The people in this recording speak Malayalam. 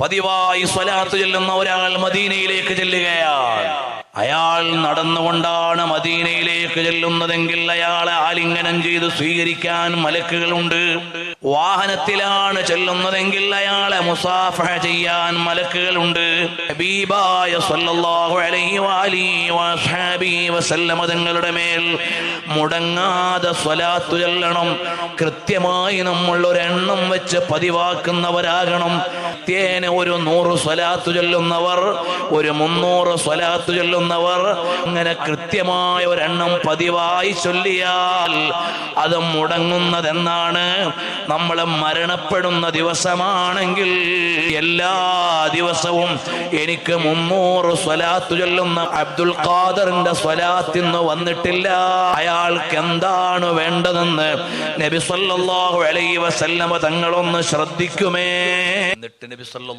പതിവായി സ്വലാത്ത് ചെല്ലുന്ന ഒരാൾ മദീനയിലേക്ക് ചെല്ലുകയാണ്. അയാൾ നടന്നുകൊണ്ടാണ് മദീനയിലേക്ക് ചെല്ലുന്നതെങ്കിൽ അയാളെ ആലിംഗനം ചെയ്ത് സ്വീകരിക്കാൻ മലക്കുകളുണ്ട്. വാഹനത്തിലാണ് ചെല്ലുന്നതെങ്കിൽ അയാളെ മുസാഫഹ ചെയ്യാൻ മലക്കുകളുണ്ട്. ഹബീബായ സല്ലല്ലാഹു അലൈഹി വാലിഹി വസ്ഹാബിഹി വസല്ലമ തങ്ങളുടെ മേൽ മുടങ്ങാതെ സ്വലാത്തു ചെല്ലണം. കൃത്യമായി നമ്മൾ ഒരെണ്ണം വെച്ച് പതിവാക്കുന്നവരാകണം. തേന ഒരു നൂറ് സ്വലാത്തു ചൊല്ലുന്നവർ ഒരു മുന്നൂറ് സ്വലാത്തു ചൊല്ലുന്നവർ അങ്ങനെ കൃത്യമായ ഒരെണ്ണം പതിവായി ചൊല്ലിയാൽ അത് മുടങ്ങുന്നതെന്നാണ് നമ്മൾ മരണപ്പെടുന്ന ദിവസമാണെങ്കിൽ എല്ലാ ദിവസവും എനിക്ക് മുന്നൂറ് സ്വലാത്തു ചൊല്ലുന്ന അബ്ദുൽ ഖാദറിന്റെ സ്വലാത്തിന്ന് വന്നിട്ടില്ല. അയാൾക്ക് എന്താണ് വേണ്ടതെന്ന് നബി സല്ലല്ലാഹു അലൈഹി വസല്ലമ തങ്ങളൊന്ന് ശ്രദ്ധിക്കുമേ? എന്നിട്ട് നബി സല്ലല്ലാഹു